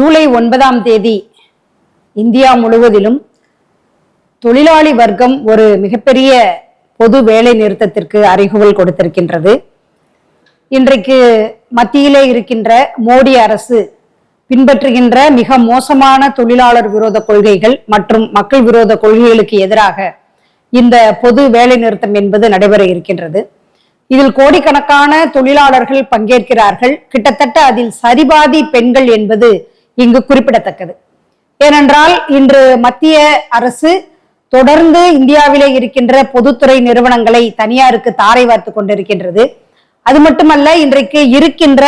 ஜூலை ஒன்பதாம் தேதி இந்தியா முழுவதிலும் தொழிலாளி வர்க்கம் ஒரு மிகப்பெரிய பொது வேலை நிறுத்தத்திற்கு அறிகுவல் கொடுத்திருக்கின்றது. இன்றைக்கு மத்தியிலே இருக்கின்ற மோடி அரசு பின்பற்றுகின்ற மிக மோசமான தொழிலாளர் விரோத கொள்கைகள் மற்றும் மக்கள் விரோத கொள்கைகளுக்கு எதிராக இந்த பொது வேலை நிறுத்தம் என்பது நடைபெற இருக்கின்றது. இதில் கோடிக்கணக்கான தொழிலாளர்கள் பங்கேற்கிறார்கள். கிட்டத்தட்ட அதில் சரிபாதி பெண்கள் என்பது இங்கு குறிப்பிடத்தக்கது. ஏனென்றால் இன்று மத்திய அரசு தொடர்ந்து இந்தியாவிலே இருக்கின்ற பொதுத்துறை நிறுவனங்களை தனியாருக்கு தாரை வார்த்து கொண்டிருக்கின்றது. அது மட்டுமல்ல இன்றைக்கு இருக்கின்ற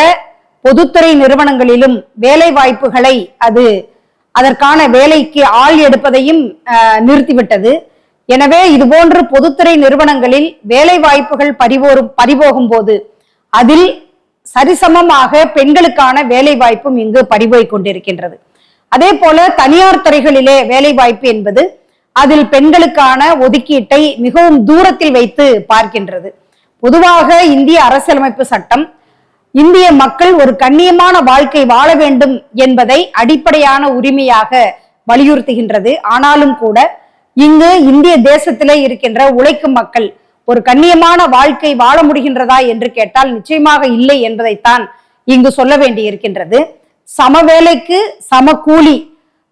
பொதுத்துறை நிறுவனங்களிலும் வேலை வாய்ப்புகளை அது அதற்கான வேலைக்கு ஆள் எடுப்பதையும் அஹ், நிறுத்திவிட்டது. எனவே இதுபோன்று பொதுத்துறை நிறுவனங்களில் வேலை வாய்ப்புகள் பறிவோரும் பறிபோகும் போது அதில் சரிசமமாக பெண்களுக்கான வேலை வாய்ப்பும் இங்கு பறிபோய் கொண்டிருக்கின்றது. அதே போல தனியார் துறைகளிலே வேலை வாய்ப்பு என்பது அதில் பெண்களுக்கான ஒதுக்கீட்டை மிகவும் தூரத்தில் வைத்து பார்க்கின்றது. பொதுவாக இந்திய அரசியலமைப்பு சட்டம் இந்திய மக்கள் ஒரு கண்ணியமான வாழ்க்கை வாழ வேண்டும் என்பதை அடிப்படையான உரிமையாக வலியுறுத்துகின்றது. ஆனாலும் கூட இங்கு இந்திய தேசத்திலே இருக்கின்ற உழைக்கும் மக்கள் ஒரு கண்ணியமான வாழ்க்கை வாழ முடிகின்றதா என்று கேட்டால் நிச்சயமாக இல்லை என்பதைத்தான் இங்கு சொல்ல வேண்டியிருக்கின்றது. சம வேலைக்கு சம கூலி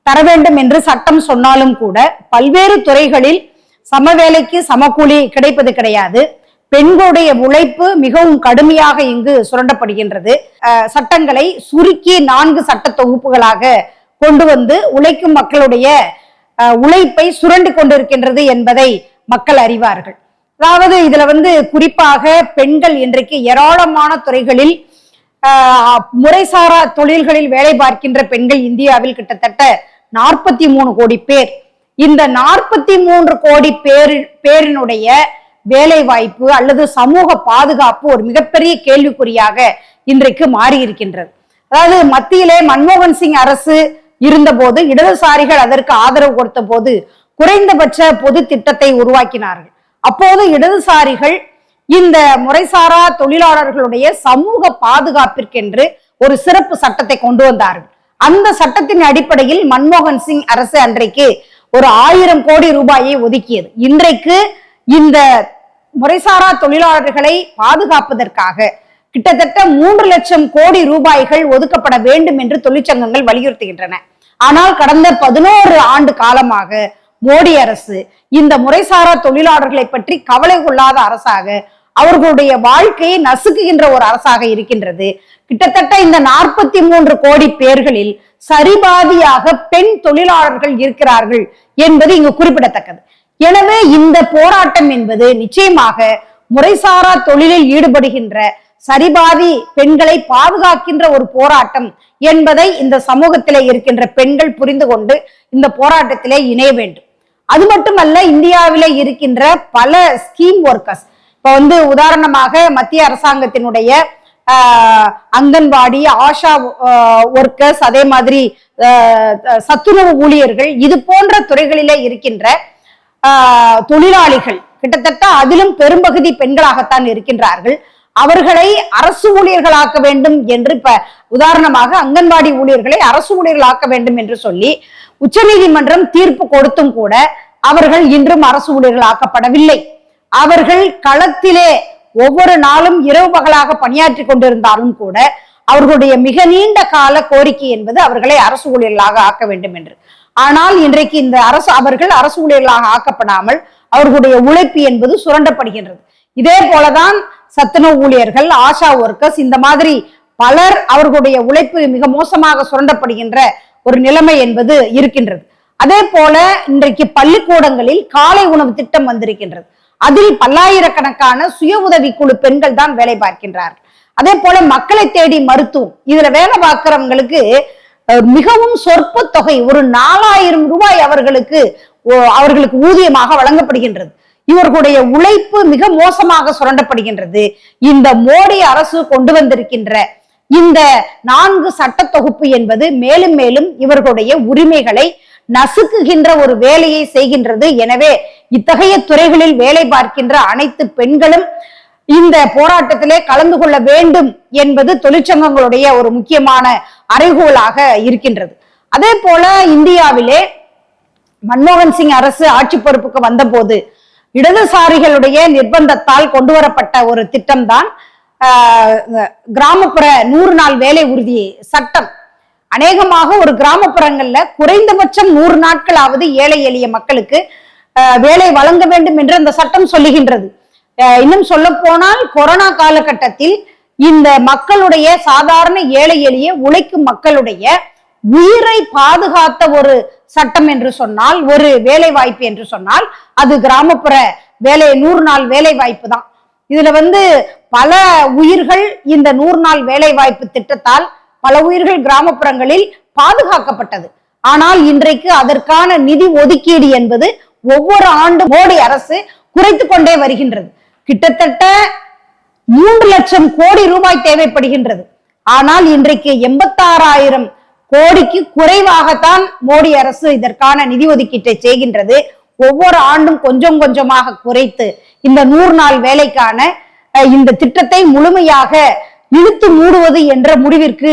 தர வேண்டும் என்று சட்டம் சொன்னாலும் கூட பல்வேறு துறைகளில் சம வேலைக்கு சம கூலி கிடைப்பது கிடையாது. பெண்களுடைய உழைப்பு மிகவும் கடுமையாக இங்கு சுரண்டப்படுகின்றது. அஹ், சட்டங்களை சுருக்கி நான்கு சட்ட தொகுப்புகளாக கொண்டு வந்து உழைக்கும் மக்களுடைய உழைப்பை சுரண்டு கொண்டிருக்கின்றது என்பதை மக்கள் அறிவார்கள். அதாவது இதுல வந்து குறிப்பாக பெண்கள் இன்றைக்கு ஏராளமான துறைகளில் ஆஹ், முறைசாரா தொழில்களில் வேலை பார்க்கின்ற பெண்கள் இந்தியாவில் கிட்டத்தட்ட நாற்பத்தி மூணு கோடி பேர். இந்த நாற்பத்தி மூன்று கோடி பேர் பேரினுடைய வேலை வாய்ப்பு அல்லது சமூக பாதுகாப்பு ஒரு மிகப்பெரிய கேள்விக்குறியாக இன்றைக்கு மாறி இருக்கின்றது அதாவது மத்தியிலே மன்மோகன் சிங் அரசு இருந்தபோது இடதுசாரிகள் அதற்கு ஆதரவு கொடுத்த போது குறைந்தபட்ச பொது திட்டத்தை உருவாக்கினார்கள். அப்போது இடதுசாரிகள் இந்த முறைசாரா தொழிலாளர்களுடைய சமூக பாதுகாப்பிற்கென்று ஒரு சிறப்பு சட்டத்தை கொண்டு வந்தார்கள். அந்த சட்டத்தின் அடிப்படையில் மன்மோகன் சிங் அரசு அன்றைக்கு ஒரு ஆயிரம் கோடி ரூபாயை ஒதுக்கியது. இன்றைக்கு இந்த முறைசாரா தொழிலாளர்களை பாதுகாப்பதற்காக கிட்டத்தட்ட மூன்று லட்சம் கோடி ரூபாய்கள் ஒதுக்கப்பட வேண்டும் என்று தொழிற்சங்கங்கள் வலியுறுத்துகின்றன. ஆனால் கடந்த பதினோரு ஆண்டு காலமாக மோடி அரசு இந்த முறைசாரா தொழிலாளர்களை பற்றி கவலை கொள்ளாத அரசாக அவர்களுடைய வாழ்க்கையை நசுக்குகின்ற ஒரு அரசாக இருக்கின்றது. கிட்டத்தட்ட இந்த நாற்பத்தி மூன்று கோடி பேர்களில் சரிபாதியாக பெண் தொழிலாளர்கள் இருக்கிறார்கள் என்பது இங்கு குறிப்பிடத்தக்கது. எனவே இந்த போராட்டம் என்பது நிச்சயமாக முறைசாரா தொழிலில் ஈடுபடுகின்ற சரிபாதி பெண்களை பாதுகாக்கின்ற ஒரு போராட்டம் என்பதை இந்த சமூகத்திலே இருக்கின்ற பெண்கள் புரிந்து கொண்டு இந்த போராட்டத்திலே இணைய வேண்டும். அது மட்டுமல்ல இந்தியாவில இருக்கின்ற பல ஸ்கீம் ஒர்க்கர்ஸ் இப்ப வந்து உதாரணமாக மத்திய அரசாங்கத்தினுடைய ஆஹ், அங்கன்வாடி ஆஷா ஒர்க்கர்ஸ் அதே மாதிரி சத்துணவு ஊழியர்கள் இது போன்ற துறைகளிலே இருக்கின்ற ஆஹ், தொழிலாளிகள் கிட்டத்தட்ட அதிலும் பெரும்பகுதி பெண்களாகத்தான் இருக்கின்றார்கள். அவர்களை அரசு ஊழியர்களாக்க வேண்டும் என்று இப்ப உதாரணமாக அங்கன்வாடி ஊழியர்களை அரசு ஊழியர்களாக்க வேண்டும் என்று சொல்லி உச்சநீதிமன்றம் தீர்ப்பு கொடுத்தும் கூட அவர்கள் இன்றும் அரசு ஊழியர்கள் ஆக்கப்படவில்லை அவர்கள் களத்திலே ஒவ்வொரு நாளும் இரவு பகலாக பணியாற்றி கொண்டிருந்தாலும் கூட அவர்களுடைய மிக நீண்ட கால கோரிக்கை என்பது அவர்களை அரசு ஊழியர்களாக ஆக்க வேண்டும் என்று. ஆனால் இன்றைக்கு இந்த அரசு அவர்கள் அரசு ஊழியர்களாக ஆக்கப்படாமல் அவர்களுடைய உழைப்பு என்பது சுரண்டப்படுகின்றது. இதே போலதான் சத்துணவு ஊழியர்கள் ஆஷா ஒர்க்கர்ஸ் இந்த மாதிரி பலர் அவர்களுடைய உழைப்பு மிக மோசமாக சுரண்டப்படுகின்ற ஒரு நிலைமை என்பது இருக்கின்றது. அதே போல இன்றைக்கு பள்ளிக்கூடங்களில் காலை உணவு திட்டம் வந்திருக்கின்றது. அதில் பல்லாயிரக்கணக்கான சுய உதவி குழு பெண்கள் தான் வேலை பார்க்கின்றார்கள். அதே போல மக்களை தேடி மருத்துவம். இதுல வேலை பார்க்கிறவங்களுக்கு மிகவும் சொற்ப தொகை ஒரு நாலாயிரம் ரூபாய் அவர்களுக்கு ஓ- அவர்களுக்கு ஊதியமாக வழங்கப்படுகின்றது. இவர்களுடைய உழைப்பு மிக மோசமாக சுரண்டப்படுகின்றது. இந்த மோடி அரசு கொண்டு வந்திருக்கின்ற இந்த நான்கு சட்ட தொகுப்பு என்பது மேலும் மேலும் இவர்களுடைய உரிமைகளை நசுக்குகின்ற ஒரு வேலையை செய்கின்றது. எனவே இத்தகைய துறைகளில் வேலை பார்க்கின்ற அனைத்து பெண்களும் இந்த போராட்டத்திலே கலந்து கொள்ள வேண்டும் என்பது தொழிற்சங்கங்களுடைய ஒரு முக்கியமான அறைகோலாக இருக்கின்றது. அதே போல இந்தியாவிலே மன்மோகன் சிங் அரசு ஆட்சி பொறுப்புக்கு வந்தபோது இடதுசாரிகளுடைய நிர்பந்தத்தால் கொண்டு வரப்பட்ட ஒரு திட்டம்தான் கிராமப்புற நூறு நாள் வேலை உறுதி சட்டம். அநேகமாக ஒரு கிராமப்புறங்கள்ல குறைந்தபட்சம் நூறு நாட்களாவது ஏழை எளிய மக்களுக்கு ஆஹ், வேலை வழங்க வேண்டும் என்று அந்த சட்டம் சொல்லுகின்றது. இன்னும் சொல்ல போனால் கொரோனா காலகட்டத்தில் இந்த மக்களுடைய சாதாரண ஏழை எளிய உழைக்கும் மக்களுடைய உயிரை பாதுகாத்த ஒரு சட்டம் என்று சொன்னால் ஒரு வேலை வாய்ப்பு என்று சொன்னால் அது கிராமப்புற வேலை நூறு நாள் வேலை வாய்ப்பு தான். இதுல வந்து பல உயிர்கள் இந்த நூறு நாள் வேலை வாய்ப்பு திட்டத்தால் பல உயிர்கள் கிராமப்புறங்களில் பாதுகாக்கப்பட்டது. ஆனால் இன்றைக்கு அதற்கான நிதி ஒதுக்கீடு என்பது ஒவ்வொரு ஆண்டு மோடி அரசு குறைத்து கொண்டே வருகின்றது. கிட்டத்தட்ட மூன்று லட்சம் கோடி ரூபாய் தேவைப்படுகின்றது. ஆனால் இன்றைக்கு எண்பத்தாறாயிரம் கோடிக்கு குறைவாகத்தான் மோடி அரசு இதற்கான நிதி ஒதுக்கீட்டை செய்கின்றது. ஒவ்வொரு ஆண்டும் கொஞ்சம் கொஞ்சமாக குறைத்து இந்த நூறு நாள் வேலைக்கான இந்த திட்டத்தை முழுமையாக இழுத்து மூடுவது என்ற முடிவிற்கு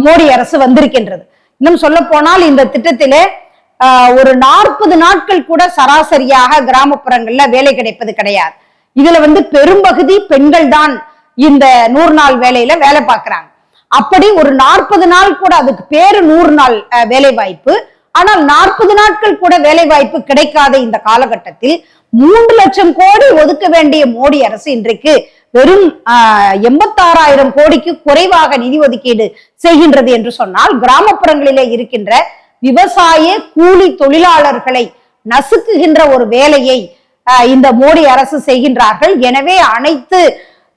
மோடி அரசு வந்திருக்கின்றது. இன்னும் சொல்ல போனால் இந்த திட்டத்திலே ஆஹ், ஒரு நாற்பது நாட்கள் கூட சராசரியாக கிராமப்புறங்கள்ல வேலை கிடைப்பது கிடையாது. இதுல வந்து பெரும்பகுதி பெண்கள் தான் இந்த நூறு நாள் வேலையில வேலை பார்க்கறாங்க. அப்படி ஒரு நாற்பது நாள் கூட அதுக்கு பேரு நூறு நாள் அஹ், வேலை வாய்ப்பு ஆனால் நாற்பது நாட்கள் கூட வேலை வாய்ப்பு கிடைக்காத இந்த காலகட்டத்தில் மூன்று லட்சம் கோடி ஒதுக்க வேண்டிய மோடி அரசு இன்றைக்கு வெறும் ஆஹ், எண்பத்தாறாயிரம் கோடிக்கு குறைவாக நிதி ஒதுக்கீடு செய்கின்றது என்று சொன்னால் கிராமப்புறங்களிலே இருக்கின்ற விவசாய கூலி தொழிலாளர்களை நசுக்குகின்ற ஒரு வேலையை ஆஹ், இந்த மோடி அரசு செய்கின்றார்கள். எனவே அனைத்து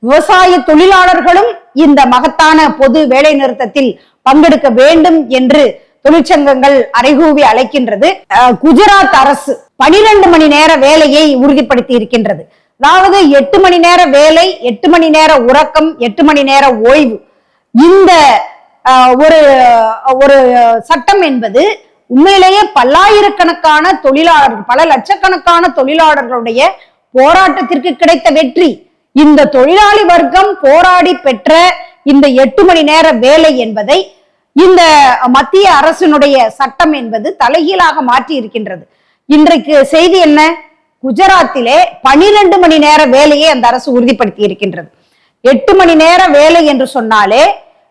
விவசாய தொழிலாளர்களும் இந்த மகத்தான பொது வேலை நிறுத்தத்தில் பங்கெடுக்க வேண்டும் என்று தொழிற்சங்கங்கள் அறைகூவி அழைக்கின்றது. அஹ், குஜராத் அரசு பனிரெண்டு மணி நேர வேலையை உறுதிப்படுத்தி இருக்கின்றது. அதாவது எட்டு மணி நேர வேலை எட்டு மணி நேர உறக்கம் எட்டு மணி நேர ஓய்வு. இந்த ஒரு ஒரு சட்டம் என்பது உண்மையிலேயே பல்லாயிரக்கணக்கான தொழிலாளர்கள் பல லட்சக்கணக்கான தொழிலாளர்களுடைய போராட்டத்திற்கு கிடைத்த வெற்றி. இந்த தொழிலாளி வர்க்கம் போராடி பெற்ற இந்த எட்டு மணி நேர வேலை என்பதை இந்த மத்திய அரசினுடைய சட்டம் என்பது தலைகீழாக மாற்றி இருக்கின்றது. இன்றைக்கு செய்தி என்ன? குஜராத்திலே பனிரெண்டு மணி நேர வேலையை அந்த அரசு உறுதிப்படுத்தி இருக்கின்றது. எட்டு மணி நேர வேலை என்று சொன்னாலே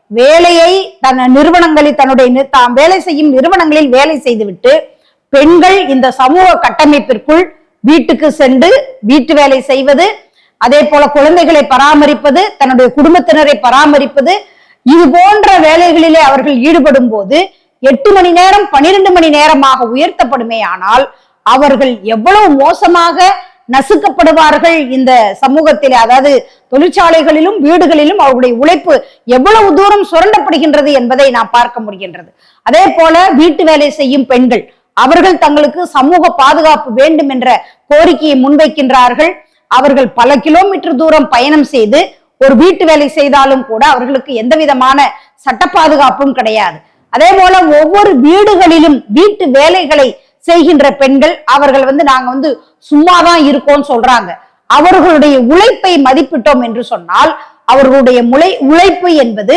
வேலையை தன் நிறுவனங்களில் தன்னுடைய நி- தாம் வேலை செய்யும் நிறுவனங்களில் வேலை செய்துவிட்டு பெண்கள் இந்த சமூக கட்டமைப்பிற்குள் வீட்டுக்கு சென்று வீட்டு வேலை செய்வது அதே போல குழந்தைகளை பராமரிப்பது தன்னுடைய குடும்பத்தினரை பராமரிப்பது இது போன்ற வேலைகளிலே அவர்கள் ஈடுபடும் போது எட்டு மணி நேரம் பனிரெண்டு மணி நேரமாக உயர்த்தப்படுமே ஆனால் அவர்கள் எவ்வளவு மோசமாக நசுக்கப்படுவார்கள் இந்த சமூகத்தில் அதாவது தொழிற்சாலைகளிலும் வீடுகளிலும் அவருடைய உழைப்பு எவ்வளவு தூரம் சுரண்டப்படுகின்றது என்பதை நாம் பார்க்க முடிகின்றது. அதே போல வீட்டு வேலை செய்யும் பெண்கள் அவர்கள் தங்களுக்கு சமூக பாதுகாப்பு வேண்டும் என்ற கோரிக்கையை முன்வைக்கின்றார்கள். அவர்கள் பல கிலோமீட்டர் தூரம் பயணம் செய்து ஒரு வீட்டு வேலை செய்தாலும் கூட அவர்களுக்கு எந்த விதமான சட்ட பாதுகாப்பும் கிடையாது. அதே போல ஒவ்வொரு வீடுகளிலும் வீட்டு வேலைகளை செய்கின்ற பெண்கள் அவர்கள் வந்து நாங்க வந்து சும்மாதான் இருக்கோம்னு சொல்றாங்க. அவர்களுடைய உழைப்பை மதிப்பிட்டோம் என்று சொன்னால் அவர்களுடைய முளை உழைப்பு என்பது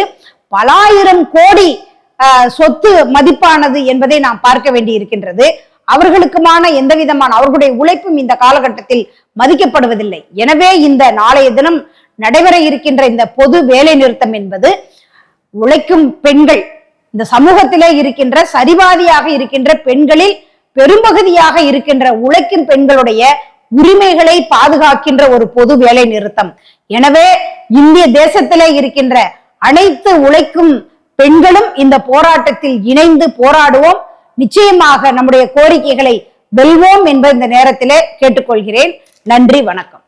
பலாயிரம் கோடி சொத்து மதிப்பானது என்பதை நாம் பார்க்க வேண்டி இருக்கின்றது. அவர்களுக்குமான எந்த விதமான அவர்களுடைய உழைப்பும் இந்த காலகட்டத்தில் மதிக்கப்படுவதில்லை. எனவே இந்த நாளைய தினம் நடைபெற இருக்கின்ற இந்த பொது வேலை நிறுத்தம் என்பது உழைக்கும் பெண்கள் இந்த சமூகத்திலே இருக்கின்ற சரிபாதியாக இருக்கின்ற பெண்களில் பெரும்பகுதியாக இருக்கின்ற உழைக்கும் பெண்களுடைய உரிமைகளை பாதுகாக்கின்ற ஒரு பொது வேலை நிறுத்தம். எனவே இந்திய தேசத்திலே இருக்கின்ற அனைத்து உழைக்கும் பெண்களும் இந்த போராட்டத்தில் இணைந்து போராடுவோம். நிச்சயமாக நம்முடைய கோரிக்கைகளை வெல்வோம் என்பதை இந்த நேரத்திலே கேட்டுக்கொள்கிறேன். நன்றி வணக்கம்.